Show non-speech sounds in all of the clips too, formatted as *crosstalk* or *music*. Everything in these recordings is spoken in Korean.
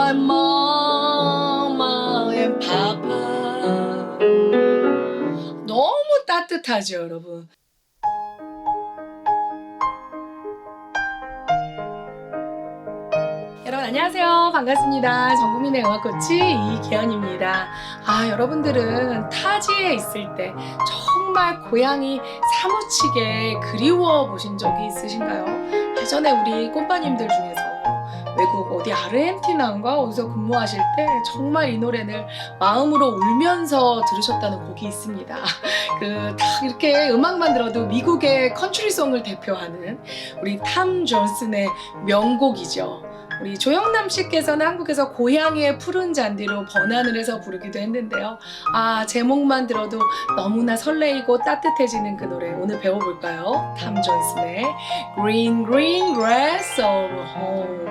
my mama and papa. 너무 따뜻하죠, 여러분. 여러분 안녕하세요. 반갑습니다. 전국민의 음악 코치 이계연입니다. 아, 여러분들은 타지에 있을 때 정말 고향이 사무치게 그리워 보신 적이 있으신가요? 예전에 우리 꽃바님들 중에서 외국 어디 아르헨티나인가 어디서 근무하실 때 정말 이 노래를 마음으로 울면서 들으셨다는 곡이 있습니다. *laughs* 그 딱 이렇게 음악만 들어도 미국의 컨트리송을 대표하는 우리 탐 존슨의 명곡이죠. 우리 조영남 씨께서는 한국에서 고향의 푸른 잔디로 번안을 해서 부르기도 했는데요. 아, 제목만 들어도 너무나 설레이고 따뜻해지는 그 노래 오늘 배워볼까요? 탐 존슨의 Green Green Grass of Home.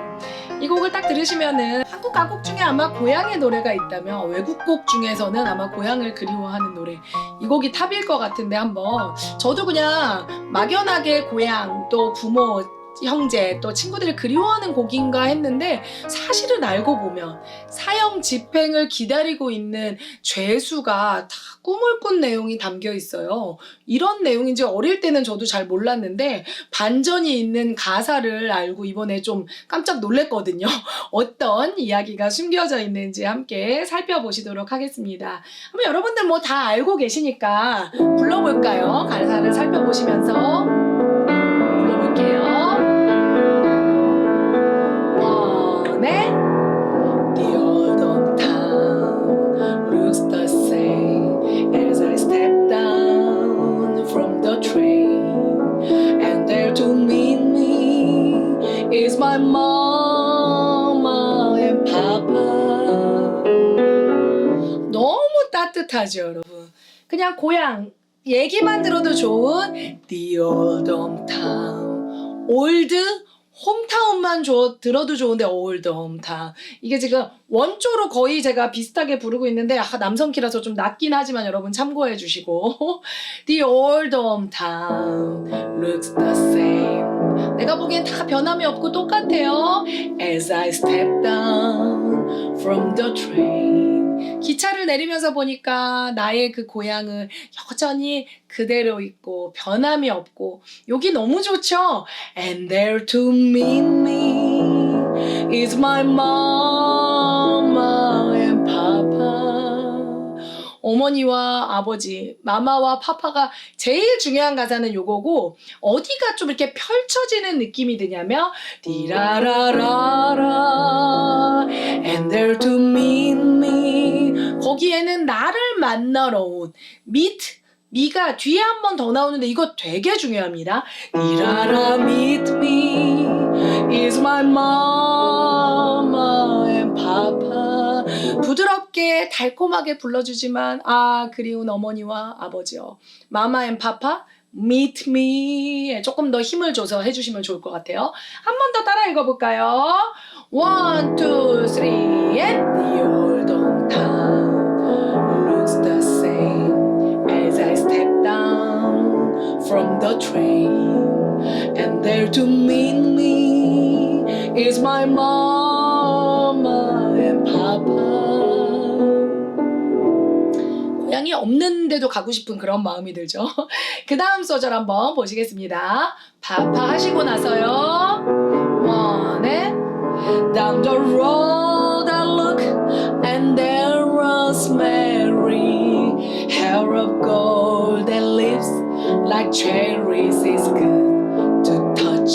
이 곡을 딱 들으시면은 한국 가곡 중에 아마 고향의 노래가 있다면 외국 곡 중에서는 아마 고향을 그리워하는 노래 이 곡이 탑일 것 같은데 한번 저도 그냥 막연하게 고향 또 부모 형제 또 친구들을 그리워하는 곡인가 했는데 사실은 알고 보면 사형 집행을 기다리고 있는 죄수가 다 꿈을 꾼 내용이 담겨 있어요. 이런 내용인지 어릴 때는 저도 잘 몰랐는데 반전이 있는 가사를 알고 이번에 좀 깜짝 놀랐거든요. *laughs* 어떤 이야기가 숨겨져 있는지 함께 살펴보시도록 하겠습니다. 한번 여러분들 뭐 다 알고 계시니까 불러볼까요? 가사를 살펴보시면서 불러볼게요. 원에 The old hometown looks the same as I step down from the train, and there to meet me is my mama and papa. 너무 따뜻하죠, 여러분. 그냥 고향 얘기만 들어도 좋은 The old hometown. 올드 홈타운만 줘, 들어도 좋은데 올드 홈타운. 이게 지금 원조로 거의 제가 비슷하게 부르고 있는데 아, 남성 키라서 좀 낮긴 하지만 여러분 참고해 주시고 *laughs* The old hometown looks the same. 내가 보기엔 다 변함이 없고 똑같아요. As I step down from the train. 기차를 내리면서 보니까 나의 그 고향은 여전히 그대로 있고 변함이 없고 여기 너무 좋죠? And there to meet me is my mama and papa. 어머니와 아버지, 마마와 파파가 제일 중요한 가사는 요거고 어디가 좀 이렇게 펼쳐지는 느낌이 드냐면 디라라라라 and there to meet me 거기에는 나를 만나러 온 meet 미가 뒤에 한 번 더 나오는데 이거 되게 중요합니다. 디라라 meet me is my mama and papa 부드럽게 달콤하게 불러주지만 아 그리운 어머니와 아버지요. 마마 앤 파파 meet me 조금 더 힘을 줘서 해주시면 좋을 것 같아요. 한 번 더 따라 읽어볼까요? One, two, three, and the old hometown down from the train, and there to meet me is my mama and papa. 고향이 없는데도 가고 싶은 그런 마음이 들죠. 그 다음 소절 한번 보시겠습니다. 파파 하시고 나서요. 원에 Down the road Hair of gold and lips like cherries is good to touch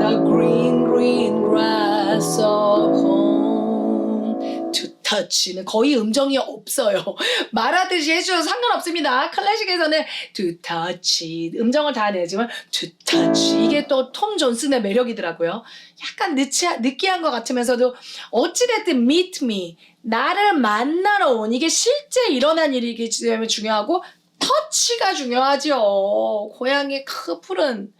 the green green grass of home to touch는 거의 음정이 없어요. 말하듯이 해주셔도 상관없습니다. 클래식에서는 to touch 음정을 다 내지만 to touch 이게 또 톰 존슨의 매력이더라고요. 약간 느치, 느끼한 것 같으면서도 어찌됐든 meet me 나를 만나러 온 이게 실제 일어난 일이기 때문에 중요하고 터치가 중요하죠. 고향의 크 푸른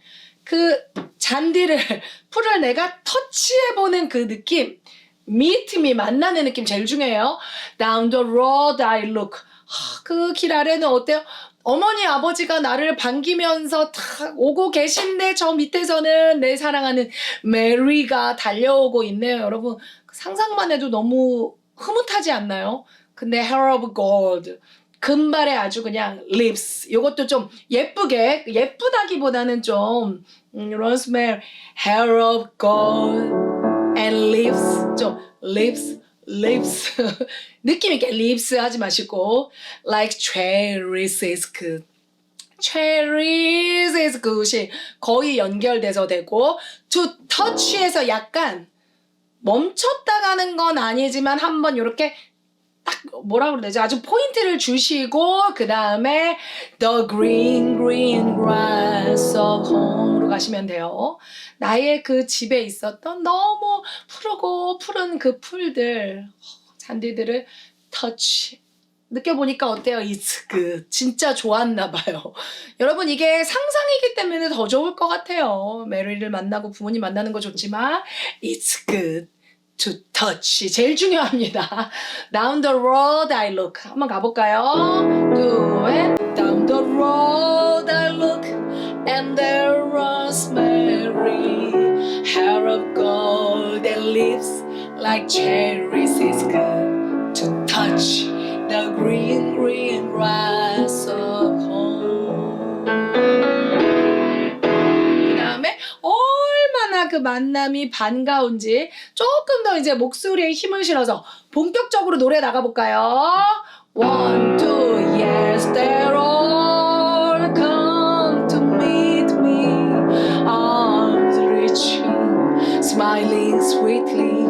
그 잔디를 *laughs* 풀을 내가 터치해보는 그 느낌 me 만나는 느낌 제일 중요해요. Down the road I look 그 길 아래는 어때요? 어머니 아버지가 나를 반기면서 탁 오고 계신데 저 밑에서는 내 사랑하는 메리가 달려오고 있네요. 여러분 상상만 해도 너무 흐뭇하지 않나요? 근데 hair of gold 금발에 아주 그냥 lips 이것도 좀 예쁘게 예쁘다기보다는 좀 음, rosemary hair of gold and lips 좀 lips lips 느낌 있게 lips 하지 마시고 like cherries is good cherries is good이 거의 연결돼서 되고 to touch에서 약간 멈췄다 가는 건 아니지만 한번 이렇게 딱 뭐라 되지? 아주 포인트를 주시고 그 다음에 the green green grass of home로 가시면 돼요. 나의 그 집에 있었던 너무 푸르고 푸른 그 풀들 잔디들을 touch 느껴보니까 어때요? It's good. 진짜 좋았나 봐요. *laughs* 여러분 이게 상상이기 때문에 더 좋을 것 같아요. 메리를 만나고 부모님 만나는 거 좋지만 It's good. To touch 제일 중요합니다. Down the road I look 한번 가볼까요? Do it. Down the road I look and there was Mary hair of gold and lips like cherries is good to touch the green green grass 만남이 반가운지 조금 더 이제 목소리에 힘을 실어서 본격적으로 노래 나가볼까요? One, two, yes, they're all come to meet me. Arms reaching, smiling sweetly.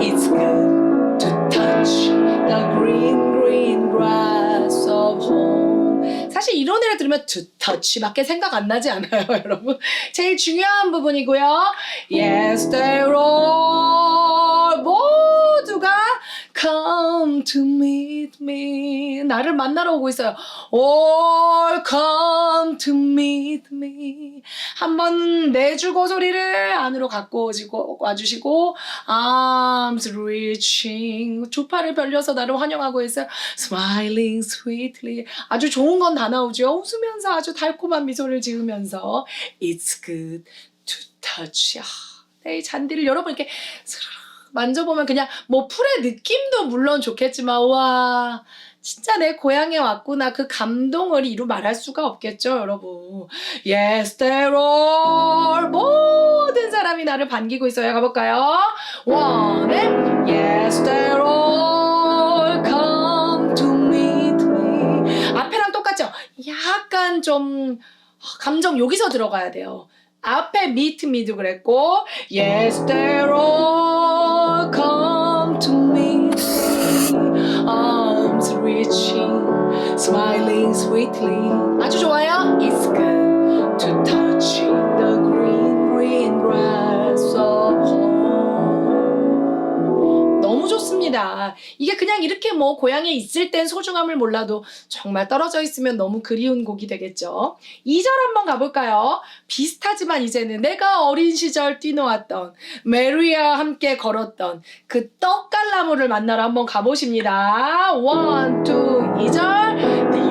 It's good to touch the green, green grass of home. 사실 이 노래를 들으면 touch밖에 생각 안 나지 않아요, *laughs* 여러분? 제일 중요한 부분이고요. Yes, they're all 모두가 come to meet me. 나를 만나러 오고 있어요. All come to meet me. 한번 내주고 소리를 안으로 갖고 오시고 와주시고 arms reaching 두 팔을 벌려서 나를 환영하고 있어요. Smiling sweetly 아주 좋은 건 다 나오죠. 웃으면서 아주 달콤한 미소를 지으면서 It's good to touch. 아, 네, 이 잔디를 여러분 이렇게 스르르 만져보면 그냥 뭐 풀의 느낌도 물론 좋겠지만 와 진짜 내 고향에 왔구나. 그 감동을 이루 말할 수가 없겠죠 여러분. All 모든 사람이 나를 반기고 있어요. 가볼까요? Yes they're all come to meet me. 앞에랑 똑같죠? 약간 좀 감정 여기서 들어가야 돼요. 앞에 meet me도 그랬고 all sweetly 아주 좋아요 It's good to touch the green green grass of home 너무 좋습니다. 이게 그냥 이렇게 뭐 고향에 있을 땐 소중함을 몰라도 정말 떨어져 있으면 너무 그리운 곡이 되겠죠. 2절 한번 가볼까요? 비슷하지만 이제는 내가 어린 시절 뛰노았던 메리와 함께 걸었던 그 떡갈나무를 만나러 한번 가보십니다. 1, 2, 2절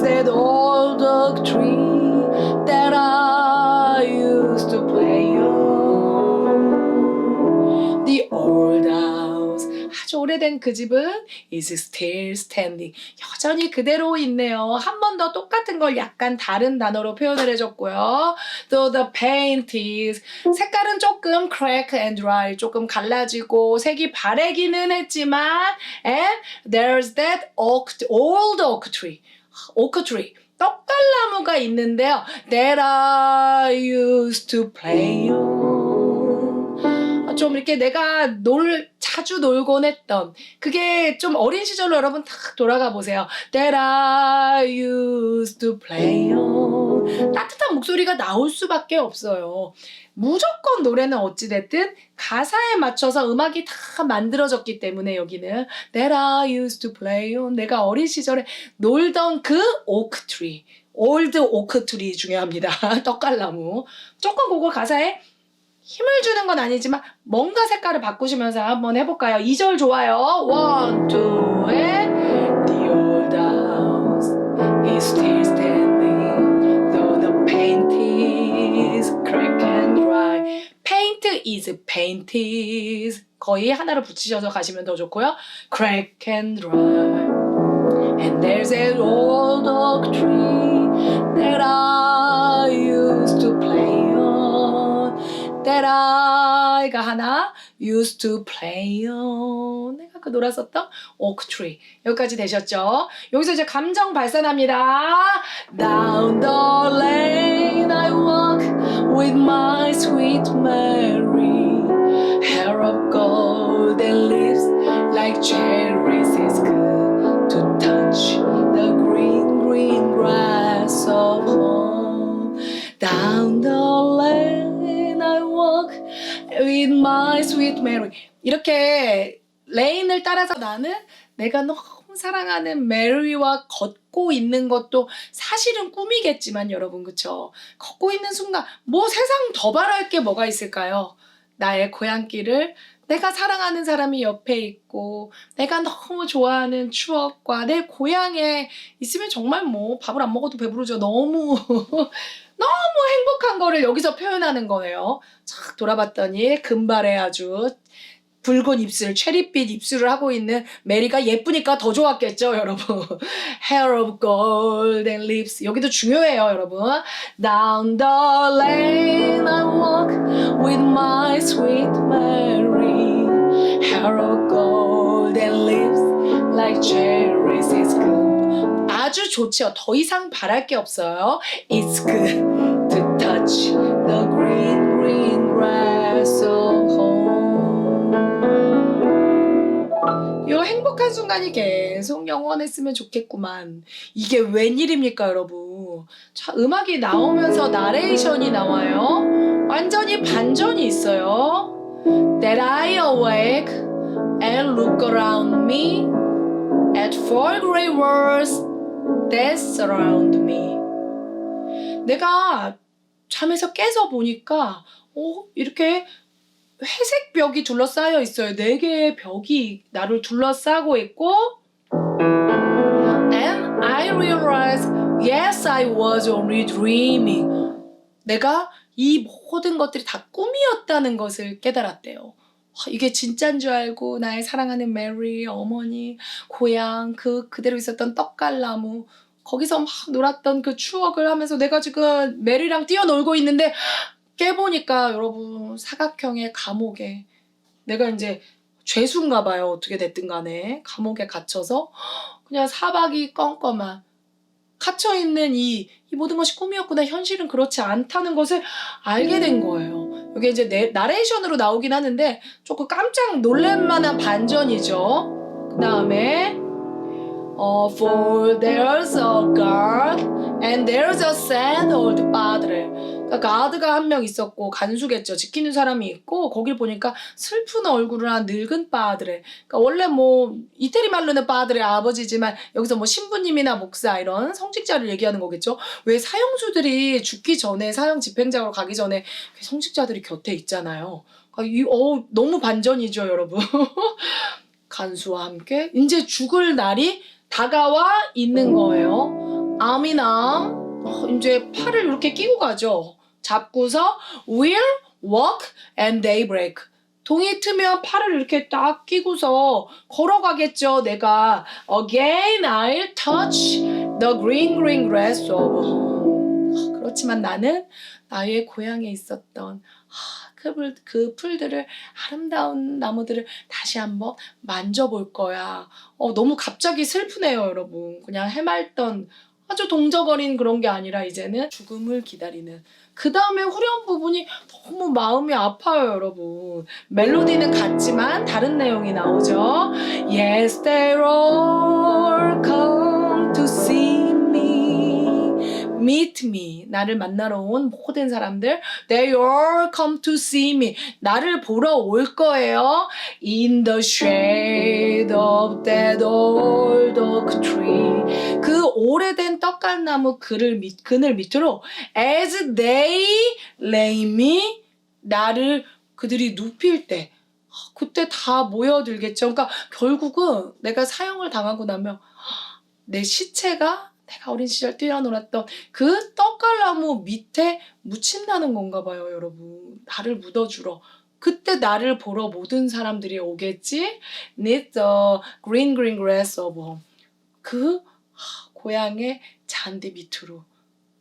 there's that old oak tree that I used to play on. The old house. 아주 오래된 그 집은 is still standing. 여전히 그대로 있네요. 한 번 더 똑같은 걸 약간 다른 단어로 표현을 해줬고요. Though the paint is. 색깔은 조금 crack and dry. 조금 갈라지고 색이 바래기는 했지만 and there's that oak, old oak tree. 오크 트리 떡갈나무가 있는데요. That I used to play. 아, 좀 이렇게 내가 놀 자주 놀곤 했던 그게 좀 어린 시절로 여러분 탁 돌아가 보세요. That I used to play on. 따뜻한 목소리가 나올 수밖에 없어요. 무조건 노래는 어찌됐든 가사에 맞춰서 음악이 다 만들어졌기 때문에 여기는 That I used to play on 내가 어린 시절에 놀던 그 오크트리 올드 오크트리 중요합니다 떡갈나무 조금 그거 가사에 힘을 주는 건 아니지만 뭔가 색깔을 바꾸시면서 한번 해볼까요? 2절 좋아요. One, two, and the old house is still standing though the paint is cracked and dry. Paint is paint is 거의 하나를 붙이셔서 가시면 더 좋고요. Crack and dry. And there's an old oak tree that I I가 하나 used to play on. 내가 그 놀았었던 oak tree. 여기까지 되셨죠? 여기서 이제 감정 발산합니다. Down the lane I walk with my sweet Mary. Hair of golden leaves like cherries is good sweet Mary. 이렇게 레인을 따라서 나는 내가 너무 사랑하는 메리와 걷고 있는 것도 사실은 꿈이겠지만 여러분 그쵸? 걷고 있는 순간 뭐 세상 더 바랄 게 뭐가 있을까요? 나의 고향길을 내가 사랑하는 사람이 옆에 있고 내가 너무 좋아하는 추억과 내 고향에 있으면 정말 뭐 밥을 안 먹어도 배부르죠. 너무 *laughs* 너무 행복한 거를 여기서 표현하는 거예요. 착 돌아봤더니 금발에 아주 붉은 입술, 체리빛 입술을 하고 있는 메리가 예쁘니까 더 좋았겠죠, 여러분. Hair of golden lips. 여기도 중요해요, 여러분. Down the lane I walk with my sweet Mary. Hair of golden lips like cherries is good. 아주 좋죠. 더 이상 바랄 게 없어요. It's good touch the green, green grass of home. 이 행복한 순간이 계속 영원했으면 좋겠구만. 이게 웬일입니까, 여러분? 자, 음악이 나오면서 나레이션이 나와요. 완전히 반전이 있어요. That I awake and look around me at four gray walls that surround me. 내가 잠에서 깨서 보니까 어, 이렇게 회색 벽이 둘러싸여 있어요. 네 개의 벽이 나를 둘러싸고 있고 And I realized yes I was only dreaming. 내가 이 모든 것들이 다 꿈이었다는 것을 깨달았대요. 와, 이게 진짜인 줄 알고 나의 사랑하는 메리, 어머니, 고향, 그 그대로 있었던 떡갈나무 거기서 막 놀았던 그 추억을 하면서 내가 지금 메리랑 뛰어놀고 있는데 깨보니까 여러분 사각형의 감옥에 내가 이제 죄수인가 봐요. 어떻게 됐든 간에 감옥에 갇혀서 그냥 사박이 껌껌한 갇혀있는 이, 이 모든 것이 꿈이었구나. 현실은 그렇지 않다는 것을 알게 된 거예요. 이게 이제 내, 나레이션으로 나오긴 하는데 조금 깜짝 놀랄만한 반전이죠. 그 다음에 어, for there's a guard and there's a sad old padre. 그러니까 가드가 한 명 있었고 간수겠죠. 지키는 사람이 있고 거길 보니까 슬픈 얼굴을 한 늙은 빠드레. 그러니까 원래 뭐 이태리 말로는 빠드레 아버지지만 여기서 뭐 신부님이나 목사 이런 성직자를 얘기하는 거겠죠. 왜 사형수들이 죽기 전에 사형 집행장으로 가기 전에 성직자들이 곁에 있잖아요. 그러니까 이, 어, 너무 반전이죠, 여러분. *laughs* 간수와 함께 이제 죽을 날이 다가와 있는 거예요. 아미남 어, 이제 팔을 이렇게 끼고 가죠. 잡고서 will walk and daybreak. 동이 트면 팔을 이렇게 딱 끼고서 걸어가겠죠. 내가 again I'll touch the green green grass of. 아, 그렇지만 나는 나의 고향에 있었던 아, 그, 풀, 그 풀들을 아름다운 나무들을 다시 한번 만져볼 거야. 어, 너무 갑자기 슬프네요, 여러분. 그냥 해맑던 아주 동저거린 그런 게 아니라 이제는 죽음을 기다리는 그 다음에 후렴 부분이 너무 마음이 아파요, 여러분. 멜로디는 같지만 다른 내용이 나오죠. Yes, they all come Meet me. 나를 만나러 온 모든 사람들. They all come to see me. 나를 보러 올 거예요. In the shade of that old oak tree. 그 오래된 떡갈나무 밑, 그늘 밑으로 as they lay me 나를 그들이 눕힐 때 아, 그때 다 모여들겠죠. 그러니까 결국은 내가 사형을 당하고 나면 내 시체가 내가 어린 시절 뛰어놀았던 그 떡갈나무 밑에 묻힌다는 건가 봐요, 여러분. 나를 묻어주러. 그때 나를 보러 모든 사람들이 오겠지? Need the green green grass of. 그 하, 고향의 잔디 밑으로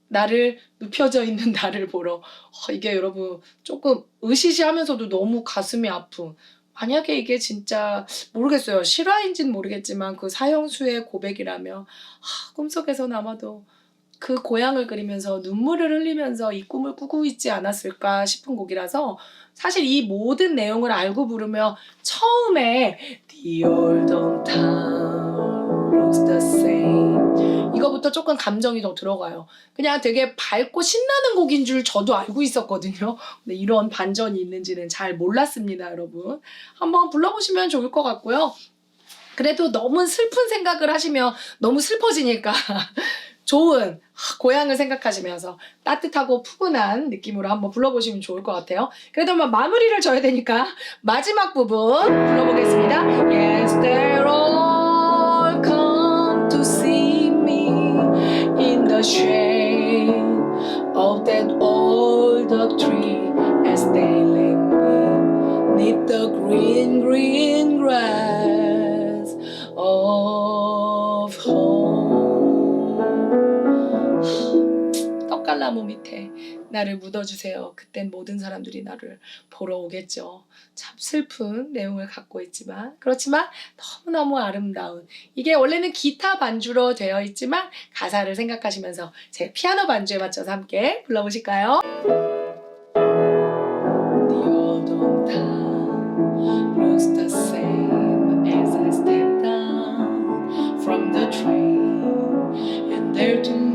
나를 눕혀져 있는 *laughs* 나를 보러 어, 이게 여러분 조금 으시시하면서도 너무 가슴이 아픈 만약에 이게 진짜 모르겠어요. 실화인지는 모르겠지만 그 사형수의 고백이라면 아, 꿈속에서 아마도 그 고향을 그리면서 눈물을 흘리면서 이 꿈을 꾸고 있지 않았을까 싶은 곡이라서 사실 이 모든 내용을 알고 부르며 처음에 The old town looks the same 이거부터 조금 감정이 더 들어가요. 그냥 되게 밝고 신나는 곡인 줄 저도 알고 있었거든요. 근데 이런 반전이 있는지는 잘 몰랐습니다, 여러분. 한번 불러보시면 좋을 것 같고요. 그래도 너무 슬픈 생각을 하시면 너무 슬퍼지니까 *laughs* 좋은 고향을 생각하시면서 따뜻하고 푸근한 느낌으로 한번 불러보시면 좋을 것 같아요. 그래도 뭐 마무리를 져야 되니까 마지막 부분 불러보겠습니다. Yes, they're 나를 묻어주세요. 그땐 모든 사람들이 나를 보러 오겠죠. 참 슬픈 내용을 갖고 있지만 그렇지만 너무너무 아름다운 이게 원래는 기타 반주로 되어 있지만 가사를 생각하시면서 제 피아노 반주에 맞춰서 함께 불러보실까요? The autumn